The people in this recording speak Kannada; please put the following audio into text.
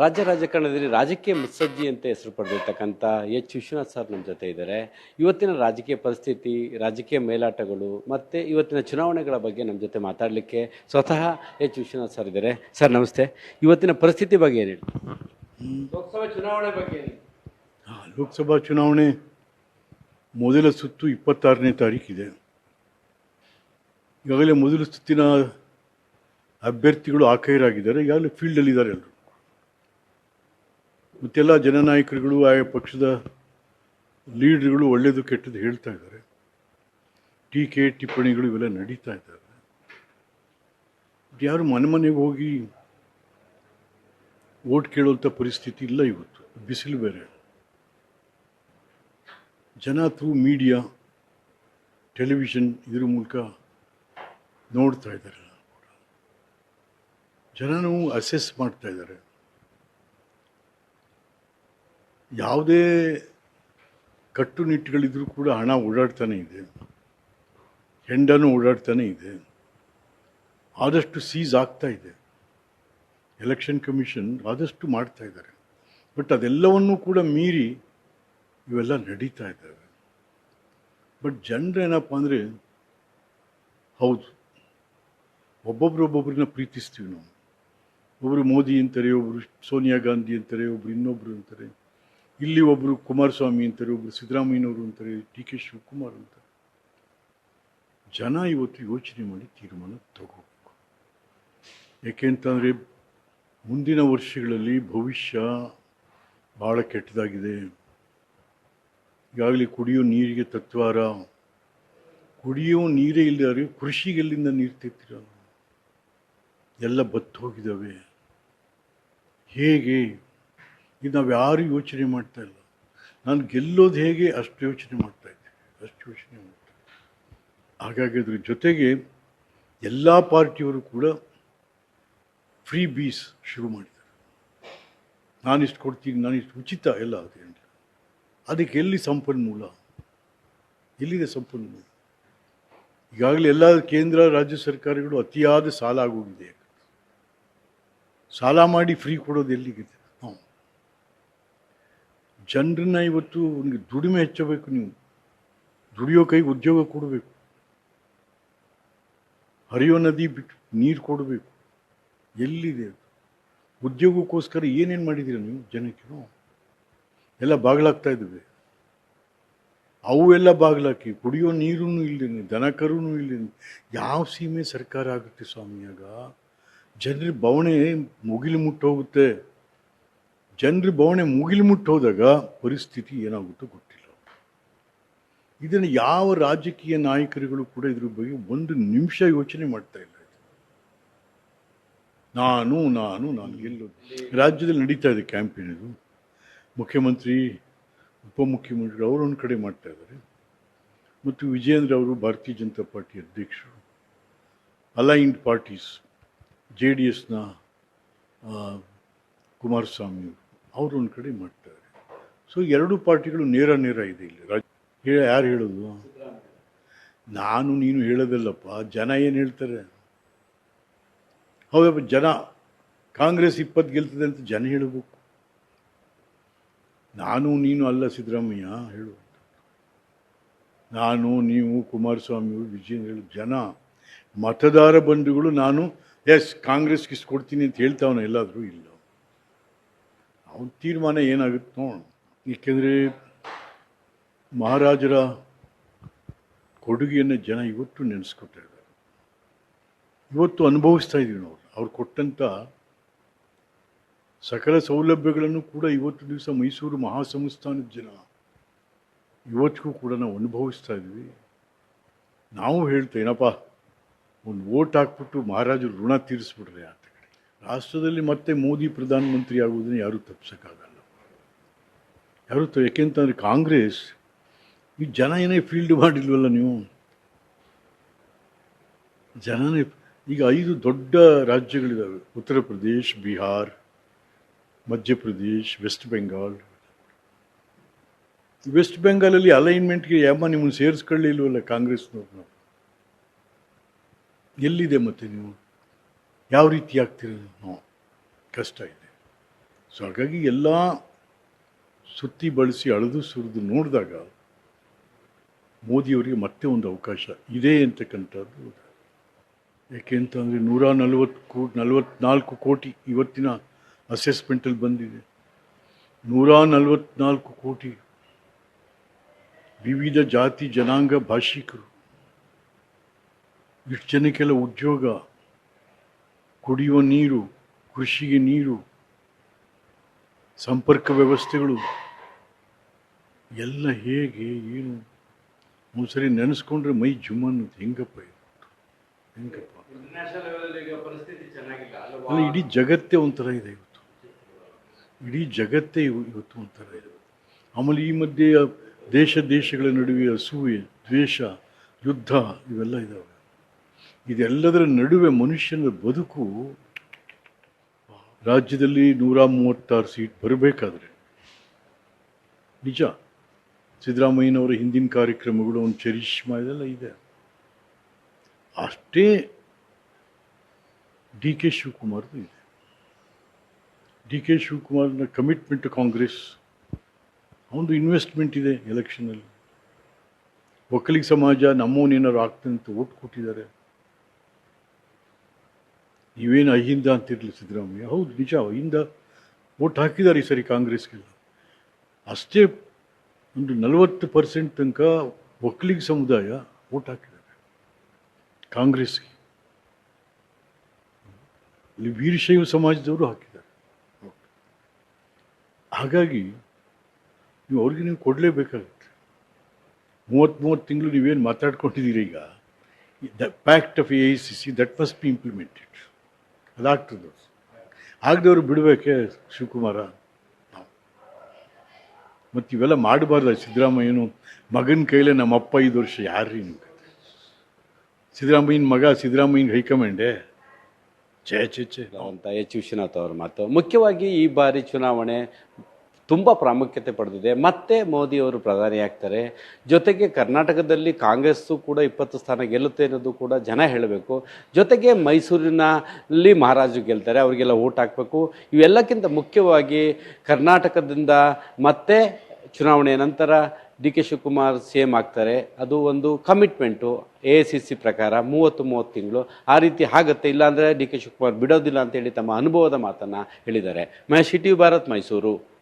ರಾಜ್ಯ ರಾಜಕಾರಣದಲ್ಲಿ ರಾಜಕೀಯ ಮುತ್ಸಜ್ಜಿ ಅಂತ ಹೆಸರು ಪಡೆದಿರ್ತಕ್ಕಂಥ ಎಚ್ ವಿಶ್ವನಾಥ್ ಸರ್ ನಮ್ಮ ಜೊತೆ ಇದ್ದಾರೆ. ಇವತ್ತಿನ ರಾಜಕೀಯ ಪರಿಸ್ಥಿತಿ ರಾಜಕೀಯ ಮೇಲಾಟಗಳು ಮತ್ತು ಇವತ್ತಿನ ಚುನಾವಣೆಗಳ ಬಗ್ಗೆ ನಮ್ಮ ಜೊತೆ ಮಾತಾಡಲಿಕ್ಕೆ ಸ್ವತಃ ಎಚ್ ವಿಶ್ವನಾಥ್ ಸರ್ ಇದ್ದಾರೆ. ಸರ್ ನಮಸ್ತೆ. ಇವತ್ತಿನ ಪರಿಸ್ಥಿತಿ ಬಗ್ಗೆ ಏನು ಹೇಳಿ? ಲೋಕಸಭಾ ಚುನಾವಣೆ ಬಗ್ಗೆ ಲೋಕಸಭಾ ಚುನಾವಣೆ ಮೊದಲ ಸುತ್ತು ಇಪ್ಪತ್ತಾರನೇ ತಾರೀಕಿದೆ ಈಗಾಗಲೇ ಮೊದಲ ಸುತ್ತಿನ ಅಭ್ಯರ್ಥಿಗಳು ಆಖೈರಾಗಿದ್ದಾರೆ. ಈಗಾಗಲೇ ಫೀಲ್ಡಲ್ಲಿದ್ದಾರೆ ಎಲ್ಲರು ಮತ್ತೆಲ್ಲ ಜನನಾಯಕರುಗಳು, ಆಯಾ ಪಕ್ಷದ ಲೀಡರ್ಗಳು ಒಳ್ಳೆಯದು ಕೆಟ್ಟದ್ದು ಹೇಳ್ತಾ ಇದ್ದಾರೆ. ಟೀಕೆ, ಟಿಪ್ಪಣಿಗಳು ಇವೆಲ್ಲ ನಡೀತಾ ಇದ್ದಾವೆ. ಬಟ್ ಯಾರು ಮನೆ ಮನೆಗೆ ಹೋಗಿ ಓಟ್ ಕೇಳುವಂಥ ಪರಿಸ್ಥಿತಿ ಇಲ್ಲ ಇವತ್ತು. ಬಿಸಿಲು ಬೇರೆ. ಜನ ಥ್ರೂ ಮೀಡಿಯಾ ಟೆಲಿವಿಷನ್ ಇದ್ರ ಮೂಲಕ ನೋಡ್ತಾ ಇದ್ದಾರೆ. ಜನನೂ ಅಸೆಸ್ ಮಾಡ್ತಾ ಇದ್ದಾರೆ. ಯಾವುದೇ ಕಟ್ಟುನಿಟ್ಟುಗಳಿದ್ರೂ ಕೂಡ ಹಣ ಓಡಾಡ್ತಾನೆ ಇದೆ. ಹೆಂಡನು ಓಡಾಡ್ತಾನೆ ಇದೆ. ಆದಷ್ಟು ಸೀಸ್ ಆಗ್ತಾ ಇದೆ. ಎಲೆಕ್ಷನ್ ಕಮಿಷನ್ ಆದಷ್ಟು ಮಾಡ್ತಾ ಇದ್ದಾರೆ. ಬಟ್ ಅದೆಲ್ಲವನ್ನೂ ಕೂಡ ಮೀರಿ ಇವೆಲ್ಲ ನಡೀತಾ ಇದ್ದಾವೆ. ಬಟ್ ಜನರೇನಪ್ಪ ಅಂದರೆ, ಹೌದು. ಒಬ್ಬೊಬ್ರು ಒಬ್ಬೊಬ್ರನ್ನ ಪ್ರೀತಿಸ್ತೀವಿ ನಾವು. ಒಬ್ಬರು ಮೋದಿ ಅಂತಾರೆ ಒಬ್ಬರು ಸೋನಿಯಾ ಗಾಂಧಿ ಅಂತಾರೆ, ಒಬ್ರು ಇನ್ನೊಬ್ರು ಅಂತಾರೆ. ಇಲ್ಲಿ ಒಬ್ಬರು ಕುಮಾರಸ್ವಾಮಿ ಅಂತಾರೆ ಒಬ್ಬರು ಸಿದ್ದರಾಮಯ್ಯನವರು ಅಂತಾರೆ, ಡಿ ಕೆ ಶಿವಕುಮಾರ್ ಅಂತಾರೆ. ಜನ ಇವತ್ತು ಯೋಚನೆ ಮಾಡಿ ತೀರ್ಮಾನ ತಗೋಬೇಕು. ಏಕೆಂತಂದರೆ ಮುಂದಿನ ವರ್ಷಗಳಲ್ಲಿ ಭವಿಷ್ಯ ಭಾಳ ಕೆಟ್ಟದಾಗಿದೆ. ಈಗಾಗಲೇ ಕುಡಿಯೋ ನೀರಿಗೆ ತತ್ವಾರ. ಕುಡಿಯೋ ನೀರೇ ಇಲ್ಲದೆ ಕೃಷಿಗೆಲ್ಲಿಂದ ನೀರು ತೆಗ್ತೀರ ಎಲ್ಲ ಬತ್ತು ಹೋಗಿದ್ದಾವೆ. ಹೇಗೆ? ಇದು ನಾವು ಯಾರು ಯೋಚನೆ ಮಾಡ್ತಾ ಇಲ್ಲ. ನಾನು ಗೆಲ್ಲೋದು ಹೇಗೆ ಅಷ್ಟು ಯೋಚನೆ ಮಾಡ್ತಾ ಇದ್ದೆ. ಅಷ್ಟು ಯೋಚನೆ ಮಾಡ್ತಾ. ಹಾಗಾಗಿ ಅದ್ರ ಜೊತೆಗೆ ಎಲ್ಲ ಪಾರ್ಟಿಯವರು ಕೂಡ ಫ್ರೀ ಬೀಸ್ ಶುರು ಮಾಡಿದ್ದಾರೆ. ನಾನಿಷ್ಟು ಕೊಡ್ತೀನಿ, ನಾನಿಷ್ಟು ಉಚಿತ ಎಲ್ಲ ಅದೇನು ಅದಕ್ಕೆ ಎಲ್ಲಿ ಸಂಪನ್ಮೂಲ? ಎಲ್ಲಿದೆ ಸಂಪನ್ಮೂಲ? ಈಗಾಗಲೇ ಎಲ್ಲ ಕೇಂದ್ರ, ರಾಜ್ಯ ಸರ್ಕಾರಗಳು ಅತಿಯಾದ ಸಾಲ ಆಗೋಗಿದೆ. ಸಾಲ ಮಾಡಿ ಫ್ರೀ ಕೊಡೋದು ಎಲ್ಲಿಗಿದೆ? ಜನರನ್ನ ಇವತ್ತು ಅವನಿಗೆ ದುಡಿಮೆ ಹೆಚ್ಚಬೇಕು ನೀವು. ದುಡಿಯೋ ಕೈಗೆ ಉದ್ಯೋಗ ಕೊಡಬೇಕು. ಹರಿಯೋ ನದಿ ಬಿಟ್ಟು ನೀರು ಕೊಡಬೇಕು. ಎಲ್ಲಿದೆ ಉದ್ಯೋಗಕ್ಕೋಸ್ಕರ ಏನೇನು ಮಾಡಿದ್ದೀರ ನೀವು ಜನಕ್ಕೆ? ಎಲ್ಲ ಬಾಗಿಲಾಗ್ತಾ ಇದ್ದೀವಿ. ಅವು ಎಲ್ಲ ಬಾಗಿಲಾಕಿ, ಕುಡಿಯೋ ನೀರೂ ಇಲ್ದೇನೆ, ದನ ಕರೂ ಯಾವ ಸೀಮೆ ಸರ್ಕಾರ ಆಗುತ್ತೆ ಸ್ವಾಮಿಯಾಗ? ಜನರ ಬವಣೆ ಮುಗಿಲು ಮುಟ್ಟೋಗುತ್ತೆ. ಜನರ ಬವಣೆ ಮುಗಿಲು ಮುಟ್ಟೋದಾಗ ಪರಿಸ್ಥಿತಿ ಏನಾಗುತ್ತೋ ಗೊತ್ತಿಲ್ಲ. ಇದನ್ನು ಯಾವ ರಾಜಕೀಯ ನಾಯಕರುಗಳು ಕೂಡ ಇದ್ರ ಬಗ್ಗೆ ಒಂದು ನಿಮಿಷ ಯೋಚನೆ ಮಾಡ್ತಾ ಇಲ್ಲ ನಾನು ನಾನು ನಾನು ಗೆಲ್ಲೋದು ರಾಜ್ಯದಲ್ಲಿ ನಡೀತಾ ಇದೆ ಕ್ಯಾಂಪೇನ್ ಇದು. ಮುಖ್ಯಮಂತ್ರಿ, ಉಪಮುಖ್ಯಮಂತ್ರಿಗಳು ಅವರು ಒಂದು ಕಡೆ ಮಾಡ್ತಾ ಇದ್ದಾರೆ ಮತ್ತು ವಿಜಯೇಂದ್ರ ಅವರು ಭಾರತೀಯ ಜನತಾ ಪಾರ್ಟಿ ಅಧ್ಯಕ್ಷರು. ಅಲೈನ್ಡ್ ಪಾರ್ಟೀಸ್ ಜೆ ಡಿ ಎಸ್ನ ಕುಮಾರಸ್ವಾಮಿ ಅವರು. ಅವರು ಒಂದು ಕಡೆ ಮಾಡ್ತಾರೆ. ಸೊ ಎರಡು ಪಾರ್ಟಿಗಳು ನೇರ ನೇರ ಇದೆ ಇಲ್ಲಿ. ರಾಜ ಯಾರು ಹೇಳೋದು? ನಾನು ನೀನು ಹೇಳೋದಲ್ಲಪ್ಪ. ಜನ ಏನು ಹೇಳ್ತಾರೆ? ಹೌದಪ್ಪ ಜನ. ಕಾಂಗ್ರೆಸ್ ಇಪ್ಪತ್ತು ಗೆಲ್ತದೆ ಅಂತ ಜನ ಹೇಳಬೇಕು. ನಾನು ನೀನು ಅಲ್ಲ ಸಿದ್ದರಾಮಯ್ಯ, ಹೇಳು. ನಾನು, ನೀವು, ಕುಮಾರಸ್ವಾಮಿ ವಿಜಯನ್ ಹೇಳು, ಜನ. ಮತದಾರ ಬಂಧುಗಳು ನಾನು, ಎಸ್, ಕಾಂಗ್ರೆಸ್ಗೆ ಇಸ್ಕೊಡ್ತೀನಿ ಕೊಡ್ತೀನಿ ಅಂತ ಹೇಳ್ತಾವನ ಎಲ್ಲಾದರೂ ಇಲ್ಲ. ಅವನ ತೀರ್ಮಾನ ಏನಾಗುತ್ತೆ ನೋಡೋಣ. ಏಕೆಂದರೆ ಮಹಾರಾಜರ ಕೊಡುಗೆಯನ್ನು ಜನ ಇವತ್ತು ನೆನೆಸ್ಕೊತಾ ಇವತ್ತು ಅನುಭವಿಸ್ತಾ ಇದ್ದೀವಿ ನಾವು ಅವ್ರು ಕೊಟ್ಟಂಥ ಸಕಲ ಸೌಲಭ್ಯಗಳನ್ನು ಕೂಡ ಇವತ್ತು ದಿವಸ ಮೈಸೂರು ಮಹಾಸಂಸ್ಥಾನದ ಜನ ಇವತ್ತಿಗೂ ಕೂಡ ನಾವು ಅನುಭವಿಸ್ತಾ ಇದ್ವಿ ನಾವು ಹೇಳ್ತೇವೆ ಏನಪ್ಪ, ಒಂದು ಓಟ್ ಹಾಕ್ಬಿಟ್ಟು ಮಹಾರಾಜರು ಋಣ ತೀರಿಸ್ಬಿಟ್ರೆ ರಾಷ್ಟ್ರದಲ್ಲಿ ಮತ್ತೆ ಮೋದಿ ಪ್ರಧಾನಮಂತ್ರಿ ಆಗುವುದನ್ನು ಯಾರೂ ತಪ್ಪಿಸೋಕ್ಕಾಗಲ್ಲ. ಯಾರು ತ, ಯಾಕೆಂತಂದರೆ ಕಾಂಗ್ರೆಸ್ ಈ ಜನ ಏನೇ ಫೀಲ್ಡ್ ಮಾಡಿಲ್ವಲ್ಲ ನೀವು? ಜನನೇ ಈಗ ಐದು ದೊಡ್ಡ ರಾಜ್ಯಗಳಿದ್ದಾವೆ ಉತ್ತರ ಪ್ರದೇಶ್, ಬಿಹಾರ್ ಮಧ್ಯಪ್ರದೇಶ್ ವೆಸ್ಟ್ ಬೆಂಗಾಲ್. ವೆಸ್ಟ್ ಬೆಂಗಾಲಲ್ಲಿ ಅಲೈನ್ಮೆಂಟ್ಗೆ ಯಮ್ಮ ನಿಮ್ಮನ್ನು ಸೇರಿಸ್ಕೊಳ್ಳಿಲ್ವಲ್ಲ ಕಾಂಗ್ರೆಸ್ನವ್ರನ್ನ ಎಲ್ಲಿದೆ ಮತ್ತೆ ನೀವು? ಯಾವ ರೀತಿ ಆಗ್ತೀರಿ ನಾವು ಕಷ್ಟ ಇದೆ. ಸೊ ಹಾಗಾಗಿ ಎಲ್ಲ ಸುತ್ತಿ ಬಳಸಿ ಅಳೆದು ಸುರಿದು ನೋಡಿದಾಗ ಮೋದಿಯವರಿಗೆ ಮತ್ತೆ ಒಂದು ಅವಕಾಶ ಇದೆ ಅಂತಕ್ಕಂಥದ್ದು ಯಾಕೆ ಅಂತಂದರೆ ನೂರ ನಲ್ವತ್ತು ಕೋ, ನಲ್ವತ್ನಾಲ್ಕು ಕೋಟಿ ಇವತ್ತಿನ ಅಸೆಸ್ಮೆಂಟಲ್ಲಿ ಬಂದಿದೆ. ನೂರ ನಲವತ್ನಾಲ್ಕು ಕೋಟಿ ವಿವಿಧ ಜಾತಿ, ಜನಾಂಗ, ಭಾಷಿಕರು, ಇಷ್ಟು ಜನಕ್ಕೆಲ್ಲ ಉದ್ಯೋಗ ಕುಡಿಯುವ ನೀರು, ಕೃಷಿಗೆ ನೀರು, ಸಂಪರ್ಕ ವ್ಯವಸ್ಥೆಗಳು, ಎಲ್ಲ ಹೇಗೆ, ಏನು? ಒಂದ್ಸರಿ ನೆನೆಸ್ಕೊಂಡ್ರೆ ಮೈ ಜುಮ್ ಅನ್ನೋದು ಹೆಂಗಪ್ಪ ಹೆಂಗಪ್ಪ? ಅಲ್ಲ, ಇಡೀ ಜಗತ್ತೇ ಒಂಥರ ಇದೆ ಇವತ್ತು. ಇಡೀ ಜಗತ್ತೇ ಇವ- ಇವತ್ತು ಒಂಥರ ಇದೆ. ಆಮೇಲೆ ಈ ಮಧ್ಯೆ ದೇಶ ದೇಶಗಳ ನಡುವೆ ಅಸೂಯೆ, ದ್ವೇಷ, ಯುದ್ಧ, ಇವೆಲ್ಲ ಇದ್ದಾವೆ ಇದೆಲ್ಲದರ ನಡುವೆ ಮನುಷ್ಯನ ಬದುಕು ರಾಜ್ಯದಲ್ಲಿ ನೂರ ಮೂವತ್ತಾರು ಸೀಟ್ ಬರಬೇಕಾದ್ರೆ. ನಿಜ, ಸಿದ್ದರಾಮಯ್ಯನವರ ಹಿಂದಿನ ಕಾರ್ಯಕ್ರಮಗಳು ಒಂದು ಚರಿಷ್ಮಾ ಇದೆಲ್ಲ ಇದೆ. ಅಷ್ಟೇ ಡಿ ಕೆ ಶಿವಕುಮಾರ್ದು ಇದೆ. ಡಿ ಕೆ ಶಿವಕುಮಾರ್ನ ಕಮಿಟ್ಮೆಂಟ್ ಕಾಂಗ್ರೆಸ್, ಅವನದು ಇನ್ವೆಸ್ಟ್ಮೆಂಟ್ ಇದೆ ಎಲೆಕ್ಷನಲ್ಲಿ ಒಕ್ಕಲಿಗ ಸಮಾಜ ನಮ್ಮವನೇನಾರು ಆಗ್ತಾನೆ ಅಂತ ಓಟ್ ಕೊಟ್ಟಿದ್ದಾರೆ. ನೀವೇನು ಅಹಿಂದ ಅಂತಿರಲಿ ಸಿದ್ದರಾಮಯ್ಯ ಹೌದು ನಿಜ, ಅಹಿಂದ ಓಟ್ ಹಾಕಿದ್ದಾರೆ ಈ ಸರಿ ಕಾಂಗ್ರೆಸ್ಗೆಲ್ಲ. ಅಷ್ಟೇ ಒಂದು ನಲವತ್ತು ಪರ್ಸೆಂಟ್ ತನಕ ಒಕ್ಕಲಿಗ ಸಮುದಾಯ ಓಟ್ ಹಾಕಿದ್ದಾರೆ. ಕಾಂಗ್ರೆಸ್ಗೆ. ಇಲ್ಲಿ ವೀರಶೈವ ಸಮಾಜದವರು ಹಾಕಿದ್ದಾರೆ. ಹಾಗಾಗಿ ನೀವು ಅವ್ರಿಗೆ ನೀವು ಕೊಡಲೇಬೇಕಾಗುತ್ತೆ. ಮೂವತ್ತು ಮೂವತ್ತು ತಿಂಗಳು ನೀವೇನು ಮಾತಾಡ್ಕೊಂಡಿದ್ದೀರಿ ಈಗ? The pact of A I C C that must be implemented ಅದಾಗ್ತದೆ. ಆಗದವ್ರು ಬಿಡಬೇಕೆ ಶಿವಕುಮಾರ. ಮತ್ತು ಇವೆಲ್ಲ ಮಾಡಬಾರ್ದು ಸಿದ್ದರಾಮಯ್ಯನು. ಮಗನ ಕೈಲೇ ನಮ್ಮ ಅಪ್ಪ ಐದು ವರ್ಷ ಯಾರ್ರಿ ಸಿದ್ಧರಾಮಯ್ಯನ ಸಿದ್ದರಾಮಯ್ಯನ ಮಗ ಸಿದ್ದರಾಮಯ್ಯನ ಹೈಕಮಾಂಡೇ? ಛೇ ಛೇ ಛೇ. ಅಂತ ಎಚ್ ವಿಶ್ವನಾಥ್ ಅವ್ರ ಮಾತು. ಮುಖ್ಯವಾಗಿ ಈ ಬಾರಿ ಚುನಾವಣೆ ತುಂಬ ಪ್ರಾಮುಖ್ಯತೆ ಪಡೆದಿದೆ. ಮತ್ತೆ ಮೋದಿ ಅವರು ಪ್ರಧಾನಿ ಆಗ್ತಾರೆ. ಜೊತೆಗೆ ಕರ್ನಾಟಕದಲ್ಲಿ ಕಾಂಗ್ರೆಸ್ಸು ಕೂಡ ಇಪ್ಪತ್ತು ಸ್ಥಾನ ಗೆಲ್ಲುತ್ತೆ ಅನ್ನೋದು ಕೂಡ ಜನ ಹೇಳಬೇಕು. ಜೊತೆಗೆ ಮೈಸೂರಿನಲ್ಲಿ ಮಹಾರಾಜರು ಗೆಲ್ತಾರೆ, ಅವರಿಗೆಲ್ಲ ಓಟ್ ಹಾಕಬೇಕು. ಇವೆಲ್ಲಕ್ಕಿಂತ ಮುಖ್ಯವಾಗಿ ಕರ್ನಾಟಕದಿಂದ ಮತ್ತೆ ಚುನಾವಣೆಯ ನಂತರ D K Shivakumar C M ಆಗ್ತಾರೆ. ಅದು ಒಂದು ಕಮಿಟ್ಮೆಂಟು, ಎ ಸಿ ಸಿ ಪ್ರಕಾರ ಮೂವತ್ತು ಮೂವತ್ತು ತಿಂಗಳು. ಆ ರೀತಿ ಆಗುತ್ತೆ, ಇಲ್ಲಾಂದರೆ ಡಿ ಕೆ ಶಿವಕುಮಾರ್ ಬಿಡೋದಿಲ್ಲ ಅಂತೇಳಿ ತಮ್ಮ ಅನುಭವದ ಮಾತನ್ನು ಹೇಳಿದ್ದಾರೆ. ಮಹೇಶ್ ಇಟಿವಿ ಭಾರತ್ ಮೈಸೂರು.